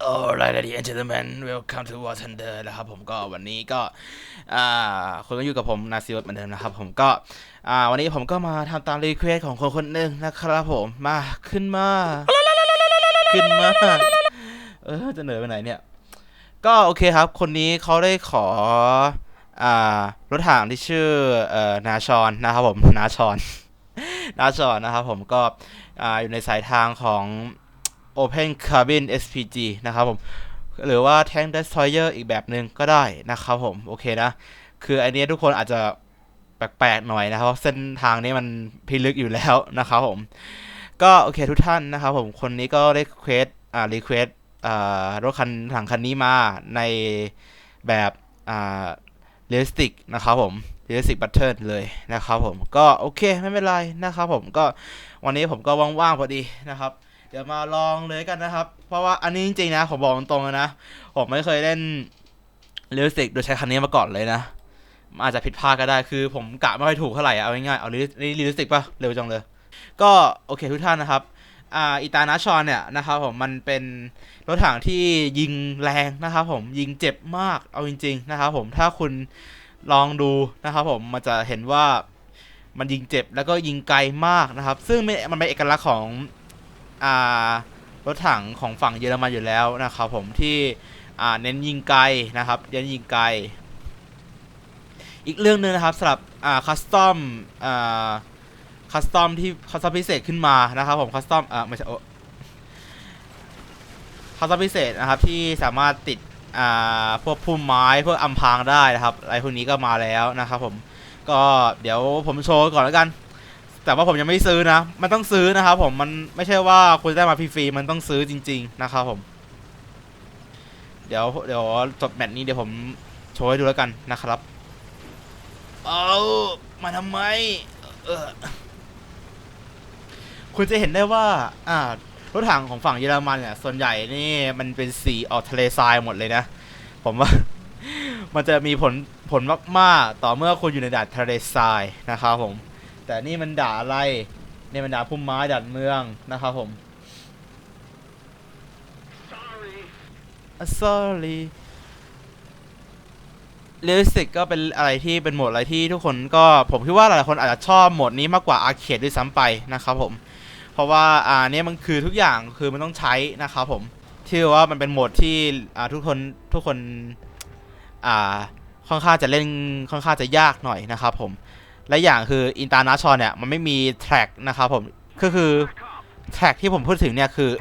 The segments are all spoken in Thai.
โอ้ไรเลยดี gentlemen welcome to War Thunder นะครับผมก็วันนี้ก็คุณก็อยู่กับผมนาซิวเหมือนเดิมนะครับผมก็วันนี้ผมก็มาทำตามรีเควสของคนคนหนึ่งนะครับผมมาขึ้นมา ขึ้นมาเออจะเหนื่อยไปไหนเนี่ย ก็โอเคครับ คนนี้เขาได้ขออ่ารถถังที่ชื่อเอ่อนาชอนนะครับผมนาชอนนาชอนนะครับผมก็อ่าอยู่ในสายทางของ Open Carbon SPG นะครับผม หรือว่า Tank Destroyer อีกแบบหนึ่งก็ได้นะครับผม โอเคนะ คืออันนี้ทุกคนอาจจะแปลกๆหน่อยนะครับเพราะเส้นทางนี้มันพิลึกอยู่แล้วนะครับผม ก็โอเคทุกท่านนะครับผม คนนี้ก็ได้เควสอ่ารีเควสอ่ารถคันหลังคันนี้มาในแบบอ่าเรียลสติกนะครับผมเรียลสติกบัตเทิลเลยนะครับผม ก็โอเคไม่เป็นไรนะครับผมก็วันนี้ผมก็ว่างๆพอดีนะครับ ดี๋ยวมาลองเลยกันนะครับ เพราะว่าอันนี้จริงๆนะผมบอกตรงๆนะ ผมไม่เคยเล่นเรียลสติกโดยใช้คันนี้มาก่อนเลยนะ อาจจะผิดพลาดก็ได้คือผมกะไม่ค่อยถูกเท่าไหร่เอาง่ายๆเอาเรียลสติกปะเร็วจังเลย ก็โอเคทุกท่านนะครับอ่าอิตานาชอนเนี่ยนะครับผมมันเป็นรถถังที่ยิงแรงนะครับผมยิงเจ็บมากเอาจริง ๆ นะครับผมถ้าคุณลองดูนะครับผมมันจะเห็นว่ามันยิงเจ็บแล้วก็ยิงไกลมากนะครับ ซึ่งมันเป็นเอกลักษณ์ของ รถถังของฝั่งเยอรมันอยู่แล้วนะครับผมที่เน้นยิงไกลนะครับเน้นยิงไกล อีกเรื่องหนึงนะครับสำหรับคัสตอมคัสตอมที่คัสตอมพิเศษขึ้นมานะครับผมคัสตอมอ่าไม่ใช่โอคัสตอมพิเศษนะครับที่สามารถติดอ่าพวกพุ่มไม้พวกอำพางได้นะครับอะไรพวกนี้ก็มาแล้วนะครับผมก็เดี๋ยวผมโชว์ก่อนแล้วกัน แต่ว่าผมยังไม่ซื้อนะ มันต้องซื้อนะครับผมมันไม่ใช่ว่าคุณได้มาฟรีๆมันต้องซื้อจริง ๆ นะครับผม เดี๋ยวเดี๋ยวจบแมตช์นี้เดี๋ยวผมโชว์ให้ดูแล้วกันนะครับ เอามาทำไมเออคุณจะเห็นได้ว่า อ่ารถถังของฝั่งเยอรมันเนี่ย ส่วนใหญ่นี่มันเป็นสีออกทะเลทรายหมดเลยนะ ผมว่า มันจะมีผลผลมากๆ ต่อเมื่อคุณอยู่ในด่านทะเลทรายนะครับผม แต่นี่มันด่าอะไรนี่มันด่าพุ่มไม้ด่านเมืองนะครับผม sorry เรียลสิกก็เป็นอะไรที่เป็นโหมดอะไรที่ทุกคนก็ผมคิดว่าหลายๆคนอาจจะชอบโหมดนี้มากกว่าอาร์เคดด้วยซ้ำไปนะครับผม เพราะว่าอ่าเนี่ยมันคือทุกอย่างคือมันต้องใช้นะครับผมที่ว่ามันเป็นโหมดที่อ่าทุกคนทุกคนอ่าค่อนข้างจะเล่นค่อนข้างจะยากหน่อยนะครับผม และอย่างคืออินตานาชอนเนี่ยมันไม่มีแทร็กนะครับผมก็คือแทร็กที่ผมพูดถึงเนี่ยคือ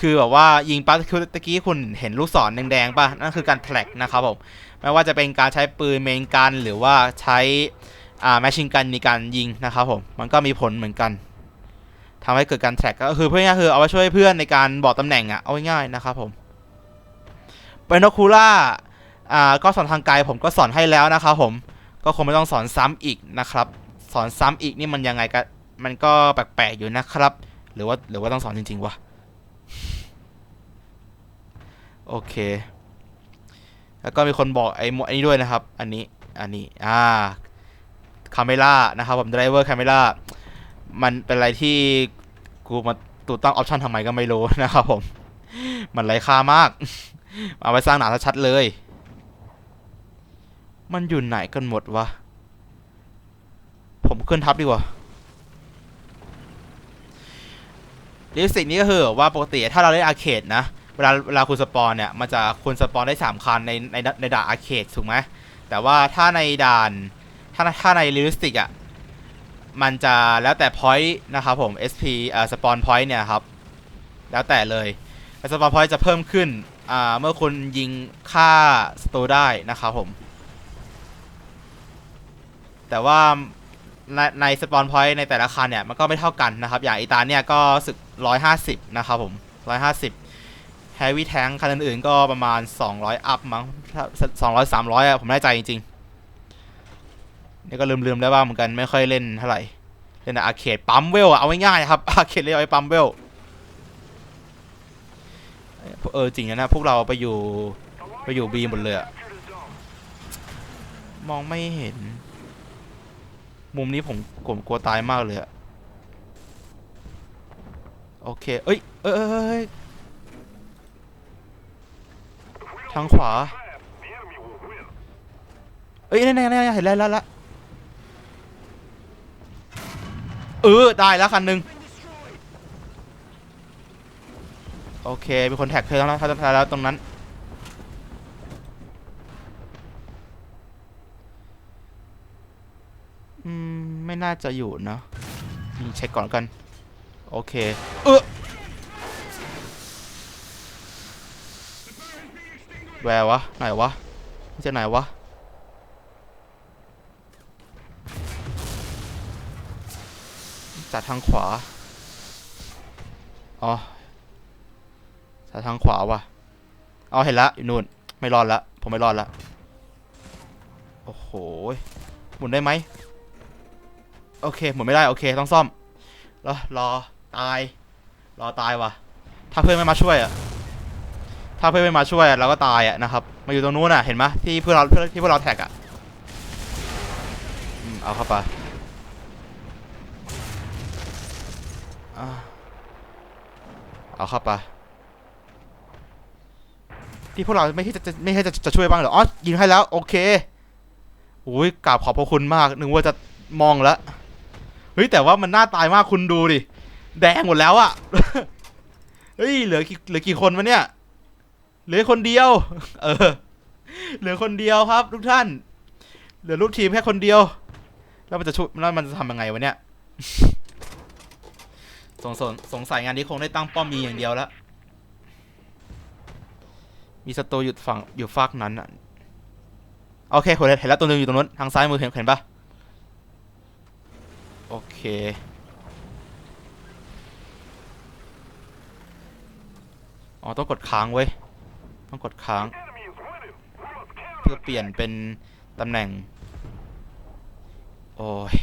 คือแบบว่ายิงปั๊บคือตะกี้คุณเห็นลูกศรแดงๆป่ะนั่นคือการแทร็กนะครับผมไม่ว่าจะเป็นการใช้ปืนเมนกันหรือว่าใช้อ่าแมชชินกันในการยิงนะครับผมมันก็มีผลเหมือนกันทำให้เกิดการแทร็กก็คือเพื่อนคือเอาไว้ช่วยเพื่อนในการบอกตำแหน่งอะเอาง่ายๆนะครับผมเป็นโนคูล่าอ่าก็สอนทางไกลผมก็สอนให้แล้วนะครับผม ก็คงไม่ต้องสอนซ้ำอีกนะครับ สอนซ้ำอีกนี่มันยังไงกันมันก็แปลกๆอยู่นะครับ หรือว่าหรือว่าต้องสอนจริงๆวะโอเค แล้วก็มีคนบอกไอ้หมวดอันนี้ด้วยนะครับ อันนี้อันนี้อ่าคาเมล่านะครับผมไดรเวอร์คาเมล่ามันเป็นอะไรที่กูมาตูตั้งออปชันทำไมก็ไม่รู้นะครับผม มันไร้ค่ามาก เอาไปสร้างหนาชัดเลย มันอยู่ไหนกันหมดวะ ผมขึ้นทับดีกว่าลิสติกนี้ก็คือว่าปกติถ้าเราเล่นอาร์เคดนะ เวลาเวลาคุณสปอนเนี่ย มันจะคุณสปอนได้ 3 คันในในในด่านอาร์เคดถูกไหม แต่ว่าถ้าในด่านถ้าถ้าในลิสติกอะ มันจะแล้วแต่พอยต์นะครับผม SP เอ่อสปอนพอยต์เนี่ยครับ แล้วแต่เลยสปอนพอยต์จะเพิ่มขึ้นอ่าเมื่อคุณยิงค่าสโตได้นะครับผม แต่ว่าในในสปอนพอยต์ในแต่ละคันเนี่ยมันก็ไม่เท่ากันนะครับ อย่างอีตาเนี่ยก็สึกร้อยห้าสิบนะครับผมร้อยห้าสิบแฮร์วี่แทงคันอื่นๆก็ประมาณสองร้อยอัพมั้งสองร้อยสามร้อยอะผมไม่แน่ใจจริงๆนี่ก็ลืมๆแล้วว่าเหมือนกันไม่ค่อยเล่นเท่าไหร่ เล่นแต่อาร์เคดปั๊มเวลอะเอาง่ายๆครับอาร์เคดเล่นเอาไว้ปั๊มเวลเออจริงนะนะพวกเราไปอยู่ไปอยู่บีหมดเลยอะมองไม่เห็น มุมนี้ผมผมกลัวตายมากเลยอะโอเค เอ้ย เอ้ยเอ้ยทางขวา เอ้ยนี่นี่นี่เห็นแล้วแล้วล้วเออ ได้แล้วคันหนึ่งโอเค มีคนแท็กเธอแล้วนะทักแล้วตรงนั้น อืม ไม่ น่าจะอยู่นะยิงเช็คก่อนแล้วกัน โอเค เออแวร์วะ ไหนวะมันจะไหนวะ จากทางขวา อ๋อ จากทางขวาว่ะ เอาเห็นละอยู่นู่น ไม่รอดละ ผมไม่รอดละ โอ้โห หมุนได้ไหม โอเคหมุนไม่ได้โอเคต้องซ่อมแล้วรอตาย รอตายว่ะ ถ้าเพื่อนไม่มาช่วยอะถ้าเพื่อนไม่มาช่วยอะเราก็ตายอะนะครับมาอยู่ตรงนู้นอะเห็นไหมที่เพื่อนเราที่พวกเราแท็กอะอืมเอาเข้าไปเอาเข้าไปที่พวกเราไม่ใช่จะไม่ใช่จะจะช่วยบ้างเหรออ๋อยิงให้แล้ว โอเคอุ้ยกราบขอบพระคุณมากนึกว่าจะมองแล้ว เฮ้ยแต่ว่ามันน่าตายมากคุณดูดิ แดงหมดแล้วอะเฮ้ยเหลือกี่เหลือกี่คนวะเนี่ย เหลือคนเดียว เออ เหลือคนเดียวครับ ทุกท่าน เหลือลูกทีมแค่คนเดียว แล้วมันจะช่วยแล้วมันจะทำยังไงวะเนี่ยสงสงสงสัยงานนี้คงได้ตั้งป้อมมีอย่างเดียวแล้ว มีศัตรูอยู่ฝั่งอยู่ฝากนั้นอะ โอเคเห็นแล้วเห็นแล้วตัวนึงอยู่ตรงนู้นทางซ้ายมือเห็นเห็นปะ โอเค อ๋อ ต้องกดค้างเว้ย ต้องกดค้าง เพื่อเปลี่ยนเป็นตำแหน่ง โอ้ย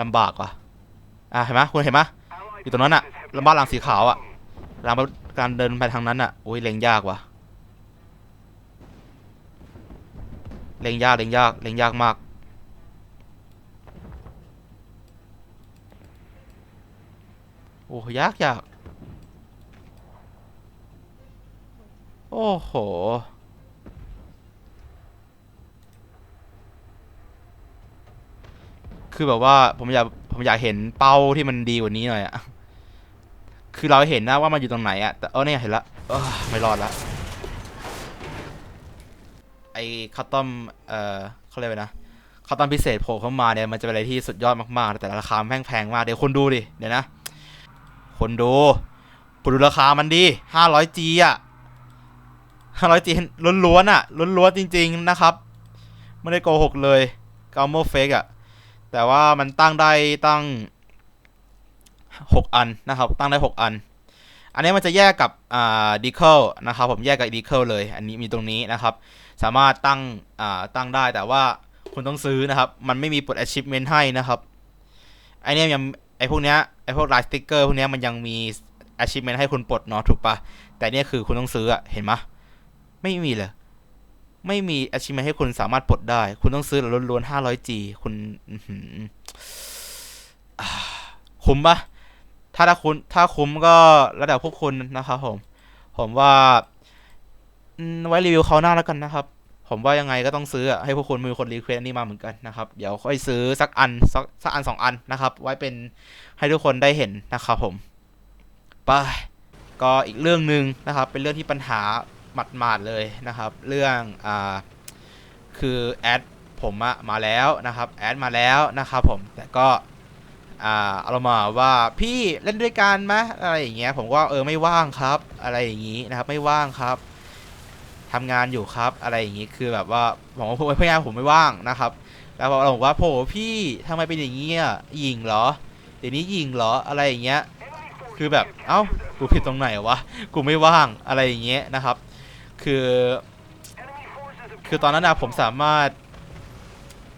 ลำบากว่ะ อะ เห็นไหมคุณเห็นไหมอยู่ตรงนั้นอะลำบ้านหลังสีขาวอะหลังการเดินไปทางนั้นอะโอ้ยเล็งยากว่ะเล็งยากเล็งยากเล็งยากมาก อ้ยากยาก โอ้โห คือแบบว่าผมอยากผมอยากเห็นเป้าที่มันดีกว่านี้หน่อยอะคือเราเห็นนะว่ามันอยู่ตรงไหนอะแต่เออเนี่ยเห็นละเออไม่รอดละไอ้ข้าวต้มเอ่อเขาเรียกว่นะข้าวต้มพิเศษโผล่เข้ามาเนี่ยมันจะเป็นอะไรที่สุดยอดมากๆ แต่ราคาแพงแพงมากเดี๋ยวคนดูดิเดี๋ยวนะ คนดูคุณดูราคามันดี 500G อะ 500G ล้วนๆอะ ล้วนๆจริง ๆ นะครับ ไม่ได้โกหกเลยกาโมเฟกอะ แต่ว่ามันตั้งได้ตั้ง 6 อันนะครับ ตั้งได้ 6 อัน อันนี้มันจะแยกกับอ่าดีเคิลนะครับ ผมแยกกับดีเคิลเลย อันนี้มีตรงนี้นะครับ สามารถตั้งอ่าตั้งได้แต่ว่าคุณต้องซื้อนะครับ มันไม่มีปลด achievement ให้นะครับไอเนี้ยยัง อพวกเนี้ยไอพวกลน์สติกเกอร์พวกเนี้ยมันยังมี achievement ให้คุณปลดเนาะถูกปะแต่เนี่ยคือคุณต้องซื้ออะเห็นไหมไม่มีเลย ไม่มี achievement ให้คุณสามารถปลดได้ คุณต้องซื้อล้วนๆ 500G คุณอื้อหืออ่าคุ้มปะถ้าถ้าคุณถ้าคุ้มก็ระดับพวกคุณนะครับผม ผมว่า ไว้รีวิวเขาหน้าแล้วกันนะครับ ผมว่ายังไงก็ต้องซื้อให้พวกคุณมีคนรีเควสอันนี้มาเหมือนกันนะครับ เดี๋ยวค่อยซื้อสักอันสักสักอันสองอันนะครับ ไว้เป็นให้ทุกคนได้เห็นนะครับผมไปก็อีกเรื่องหนึ่งนะครับ เป็นเรื่องที่ปัญหาหมาดๆเลยนะครับ เรื่องอ่าคือแอดผมอะมาแล้วนะครับแอดมาแล้วนะครับผมแต่ก็อ่าเอามาว่าพี่เล่นด้วยกันไหมอะไรอย่างเงี้ยผมก็เออไม่ว่างครับ อะไรอย่างงี้นะครับ ไม่ว่างครับ ทำงานอยู่ครับ อะไรอย่างนี้คือแบบว่าผมว่าพยายามผมไม่ว่างนะครับ แล้วเราบอกว่าโผพี่ทำไมเป็นอย่างนี้อะหยิงเหรอเดี๋ยวนี้หยิงเหรออะไรอย่างเงี้ยคือแบบเอ้ากูผิดตรงไหนวะกูไม่ว่างอะไรอย่างเงี้ยนะครับ คือ คือตอนนั้นนะผมสามารถ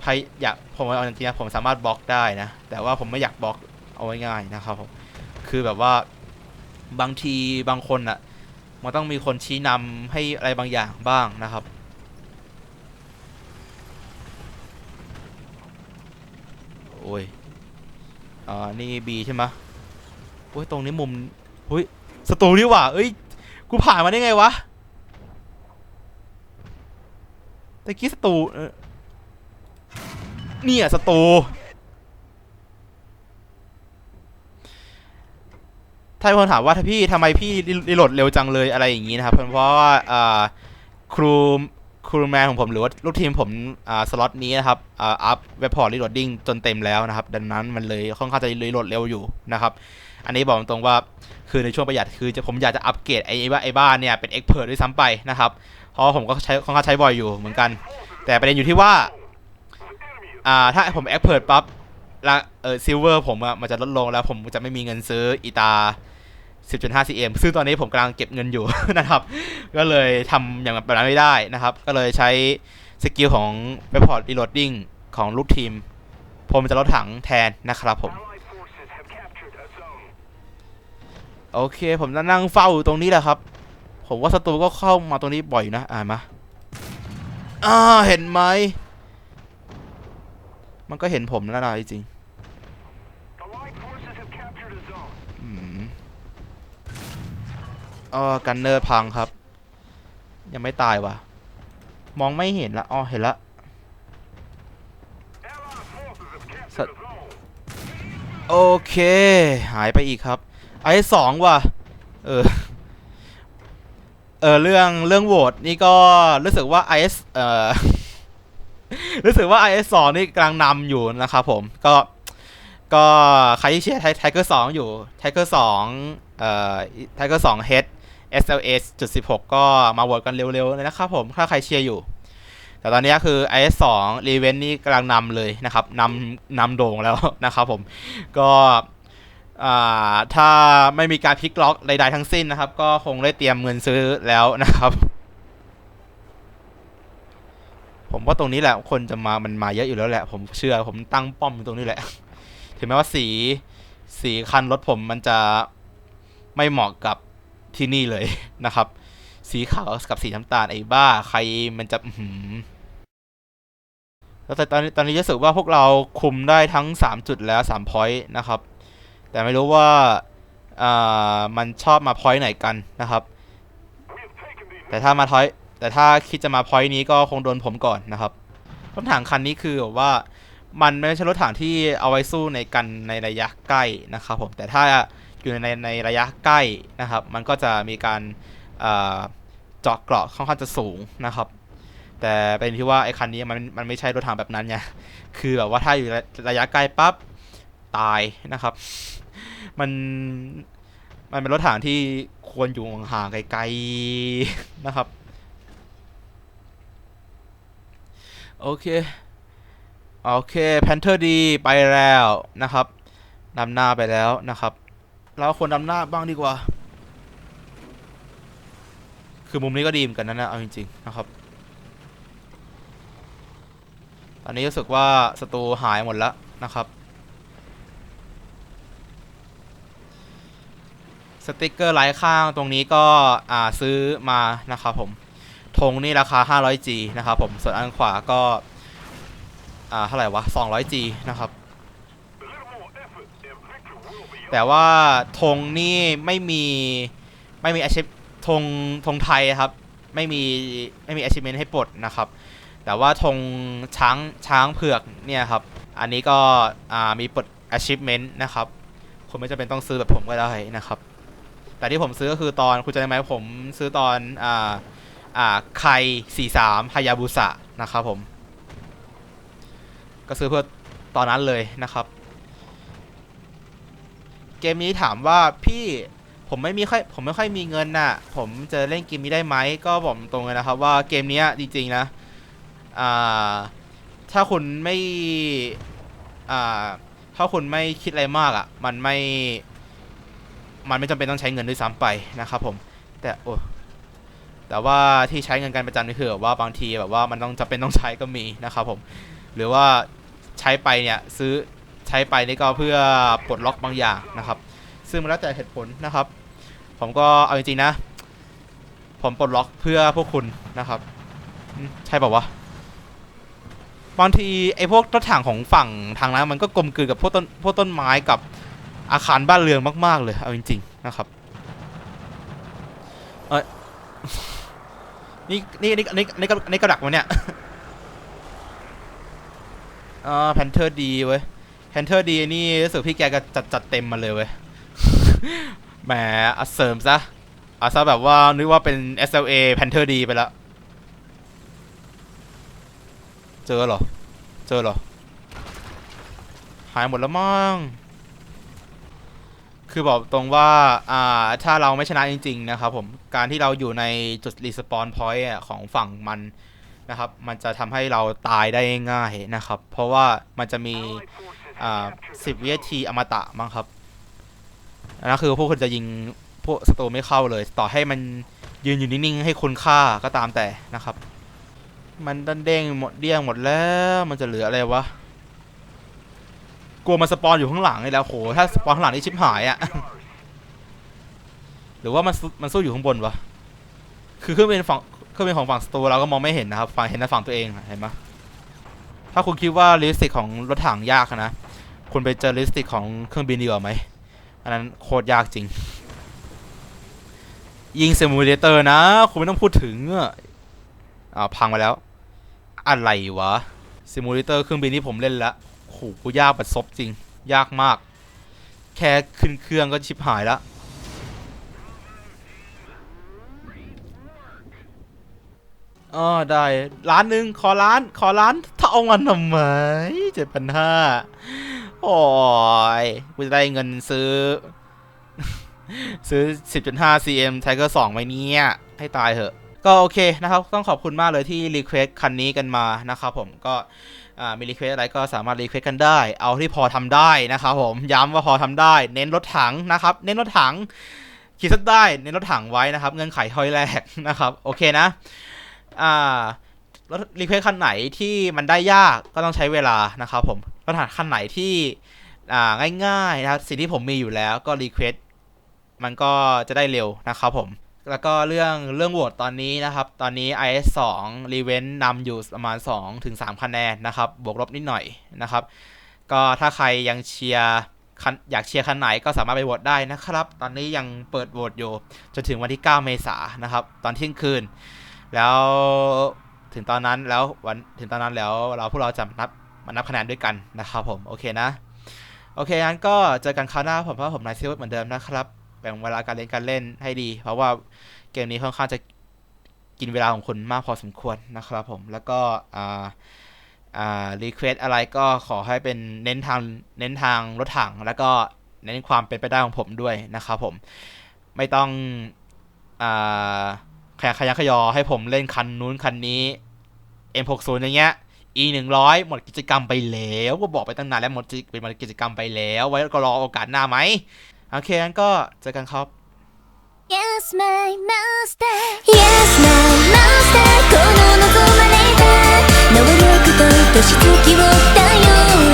พยอยากผมเอาจริงๆผมสามารถบล็อกได้นะ แต่ว่าผมไม่อยากบล็อกเอาไว้ง่ายนะครับผมคือแบบว่าบางทีบางคนอะ มันต้องมีคนชี้นำให้อะไรบางอย่างบ้างนะครับ โอ้ย อ่า นี่บีใช่ไหมโอ้ย ตรงนี้มุมเฮ้ยสตูนี่หว่าเอ้ย กูผ่านมาได้ไงวะตะกี้สตูเนี่ยสตู ถ้าคนถามว่าถ้าพี่ทำไมพี่รีโหลดเร็วจังเลยอะไรอย่างนี้นะครับ เพราะว่าครูครูแมนของผมหรือว่าลูกทีมผมสล็อตนี้นะครับอัพเว็บพอร์ตรีโหลดดิ้งจนเต็มแล้วนะครับ ดังนั้นมันเลยค่อนข้างจะรีโหลดเร็วอยู่นะครับ อันนี้บอกตรงๆว่าคือในช่วงประหยัดคือจะผมอยากจะอัปเกรดไอ้บ้าไอ้บ้านเนี่ยเป็นเอ็กเพรสด้วยซ้ำไปนะครับ เพราะผมก็ใช้ค่อนข้างใช้บ่อยอยู่เหมือนกัน แต่ประเด็นอยู่ที่ว่าอ่าถ้าผมเอ็กเพรสปั๊บละเออซิลเวอร์ผมอะมันจะลดลงแล้วผมจะไม่มีเงินซื้ออีตา 10.5 cm ซึ่งตอนนี้ผมกำลังเก็บเงินอยู่นะครับ ก็เลยทำอย่างแบบนั้นไม่ได้นะครับ ก็เลยใช้สกิลของ Report Reloading ของลูกทีม ผมจะลดถังแทนนะครับผม โอเค ผมจะนั่งเฝ้าอยู่ตรงนี้แหละครับ ผมว่าศัตรูก็เข้ามาตรงนี้บ่อยนะ อ่านมาอ่าเห็นไหม มันก็เห็นผมแล้วนะจริงๆอืม เออกันเนอร์พังครับ ยังไม่ตายว่ะ มองไม่เห็นละอ๋อเห็นละโอเค หายไปอีกครับ ไอ้สองว่ะ เออ เออเรื่องเรื่องโหวตนี่ก็รู้สึกว่า IS เออรู้สึกว่า IS สองนี่กำลังนำอยู่นะครับผม ก็ ก็ใครที่เชียร์ไทเกอร์สองอยู่ไทเกอร์สองเอ่อไทเกอร์สอง H SLS จุดสิบหกก็มาโหวตกันเร็วๆเลยนะครับผม ถ้าใครเชียร์อยู่ แต่ตอนนี้คือ IS สองรีเวนนี่กำลังนำเลยนะครับนำนำโด่งแล้วนะครับผม ก็ถ้าไม่มีการพลิกล็อกใดๆทั้งสิ้นนะครับ ก็คงได้เตรียมเงินซื้อแล้วนะครับ ผมว่าตรงนี้แหละ คนจะมามันมาเยอะอยู่แล้วแหละ ผมเชื่อผมตั้งป้อมตรงนี้แหละ ถึงแม้ว่าสีสีคันรถผมมันจะไม่เหมาะกับ ที่นี่เลยนะครับ สีขาวกับสีน้ำตาลไอ้บ้า ใครมันจะหือแล้วแต่ตอนนี้ตอนนี้รู้สึกว่าพวกเราคุมได้ทั้ง 3 จุดแล้ว3 point นะครับ แต่ไม่รู้ว่าอ่ามันชอบมา point ไหนกันนะครับ แต่ถ้ามาทอยแต่ถ้าคิดจะมา point นี้ก็คงโดนผมก่อนนะครับรถถังคันนี้คือแบบว่ามันไม่ใช่รถถังที่เอาไว้สู้ในกันในระยะใกล้นะครับผมแต่ถ้า อยู่ในในระยะใกล้นะครับ มันก็จะมีการเจาะเกราะค่อนข้างจะสูงนะครับ แต่เป็นที่ว่าไอ้คันนี้มันมันไม่ใช่รถถังแบบนั้นไงคือแบบว่าถ้าอยู่ระยะใกล้ปั๊บตายนะครับ มันมันเป็นรถถังที่ควรอยู่ห่างไกลๆนะครับ โอเค โอเคแพนเทอร์ดีไปแล้วนะครับนำหน้าไปแล้วนะครับ เราควรนำหน้าบ้างดีกว่า คือมุมนี้ก็ดีเหมือนกันนะนะเอาจริงๆนะครับตอนนี้รู้สึกว่าศัตรูหายหมดแล้วนะครับสติกเกอร์ไลท์ข้างตรงนี้ก็อ่าซื้อมานะครับผมธงนี่ราคา 500G นะครับผม ส่วนอันขวาก็ อ่า เท่าไหร่วะ 200G นะครับ แต่ว่าธงนี่ไม่มีไม่มีอาชีพธงธงไทยครับ ไม่มีไม่มี achievement ให้ปลดนะครับ แต่ว่าธงช้างช้างเผือกเนี่ยครับ อันนี้ก็มีปลด achievement นะครับคุณไม่จำเป็นต้องซื้อแบบผมก็ได้นะครับ แต่ที่ผมซื้อก็คือตอนคุณจะได้ไหมผมซื้อตอนอ่าอ่าไค43ฮายาบุสะนะครับผม ก็ซื้อเพื่อตอนนั้นเลยนะครับ เกมนี้ถามว่าพี่ผมไม่มีค่อยผมไม่ค่อยมีเงินน่ะ ผมจะเล่นเกมนี้ได้ไหมก็บอกตรงเลยนะครับว่าเกมนี้จริงๆนะอ่าถ้าคุณไม่อ่าถ้าคุณไม่คิดอะไรมากอะ่ะ มันไม่ มันไม่จำเป็นต้องใช้เงินด้วยซ้ำไปนะครับผม แต่โอ้แต่ว่าที่ใช้เงินกันประจำนี่คือแบบว่าบางทีแบบว่ามันต้องจำเป็นต้องใช้ก็มีนะครับผม หรือว่าใช้ไปเนี่ยซื้อ ใช้ไปนี่ก็เพื่อปลดล็อกบางอย่างนะครับ ซึ่งมันแล้วแต่เหตุผลนะครับ ผมก็เอาจริงๆนะ ผมปลดล็อกเพื่อพวกคุณนะครับ ใช่ป่าวะบางทีไอ้พวกรถถังของฝั่งทางนั้นมันก็กลมกลืนกับพวกต้นพวกต้นไม้กับอาคารบ้านเรือนมาก ๆ เลยเอาจริง ๆ นะครับเอ้ยนี่นี่นี่นี่นี่ก็นี่ก็ดักวะเนี่ยอ่าแพนเทอร์ดีเว้ย แพนเทอร์ดีนี่รู้สึกพี่แกก็จัดจัดเต็มมาเลยเว้ย แหมเอาเสริมซะอาซะแบบว่านึกว่าเป็น SLA แพนเทอร์ดีไปแล้ว เจอเหรอ เจอเหรอ หายหมดแล้วมั้ง คือบอกตรงว่า อ่า ถ้าเราไม่ชนะจริง ๆ นะครับผม การที่เราอยู่ในจุดรีสปอนพอยต์ของฝั่งมันนะครับ มันจะทำให้เราตายได้ง่ายนะครับ เพราะว่ามันจะมี อ่าสิบวินาทีอมตะมั้งครับอันนั้นคือพวกคุณจะยิงพวกศัตรูไม่เข้าเลย ต่อให้มันยืนอยู่นิ่งๆให้คุณค่าก็ตามแต่นะครับ มันดันเด้งหมดเดี้ยงหมดแล้วมันจะเหลืออะไรวะกลัวมันสปอนอยู่ข้างหลังเลยแล้วโหถ้าสปอนข้างหลังนี่ชิบหายอะหรือว่ามันมันสู้อยู่ข้างบนวะคือเครื่องบินฝั่งเครื่องบินของฝั่งสตูเราก็มองไม่เห็นนะครับฝั่งเห็นแต่ฝั่งตัวเองเห็นไหม ถ้าคุณคิดว่าลิสติกของรถถังยากนะ คุณไปเจอลิสติกของเครื่องบินดีกว่าไหม อันนั้นโคตรยากจริง ยิงซิมูเลเตอร์นะ คุณไม่ต้องพูดถึงอ่าพังไปแล้ว อะไรวะซิมูเลเตอร์เครื่องบินที่ผมเล่นละโหกูยากแบบซบจริง ยากมาก แค่ขึ้นเครื่องก็ชิบหายแล้ว อ๋อได้ล้านหนึ่งขอล้านขอล้านถ้าเอาเงินทำไมเจ็ดพันห้าโอ้ยกูจะได้เงินซื้อ ซื้อ 10.5 cm Tiger 2ไว้เนี่ยให้ตายเถอะ ก็โอเคนะครับ ต้องขอบคุณมากเลยที่รีเควสคันนี้กันมานะครับผมก็มีรีเควสอะไรก็สามารถรีเควสกันได้ เอาที่พอทำได้นะครับผมย้ำว่าพอทำได้ เน้นรถถังนะครับ เน้นรถถังขีดเส้นได้ เน้นรถถังไว้นะครับ เงื่อนไขข้อแรกนะครับ โอเคนะ อ่ารถรีเควสคันไหนที่มันได้ยากก็ต้องใช้เวลานะครับผมรถถังคันไหนที่อ่าง่ายๆนะครับสิ่งที่ผมมีอยู่แล้วก็รีเควสมันก็จะได้เร็วนะครับผมแล้วก็เรื่องเรื่องโหวตตอนนี้นะครับ ตอนนี้ IS 2 r e v e n นำอยู่ประมาณ 2 ถึง 3 คะแนนนะครับ บวกลบนิดหน่อยนะครับ ก็ถ้าใครยังเชียร์อยากเชียร์คันไหนก็สามารถไปโหวตได้นะครับ ตอนนี้ยังเปิดโหวตอยู่จนถึงวันที่ 9 เมษายนนะครับ ตอนเที่ยงคืน แล้วถึงตอนนั้นแล้ววันถึงตอนนั้นแล้วเราพวกเราจะนับมานับคะแนนด้วยกันนะครับผมโอเคนะโอเคงั้นก็เจอกันคราวหน้าผมเพราะผมนายซิลเหมือนเดิมนะครับแบ่งเวลาการเล่นการเล่นให้ดี เพราะว่าเกมนี้ค่อนข้างจะกินเวลาของคุณมากพอสมควรนะครับผมแล้วก็อ่าอ่ารีเควสอะไรก็ขอให้เป็นเน้นทางเน้นทางรถถัง แล้วก็เน้นความเป็นไปได้ของผมด้วยนะครับผมไม่ต้องอ่า ขยันขยันขยอให้ผมเล่นคันนู้นคันนี้ M60 อย่างเงี้ย E หนึ่งร้อยหมดกิจกรรมไปแล้วก็บอกไปตั้งนานแล้วหมดกิจเป็นหมดกิจกรรมไปแล้ว ไว้ก็รอโอกาสหน้าไหม โอเคงั้นก็เจอกันครับ Yes my master Yes my master この望まれた能力と愛しきを頼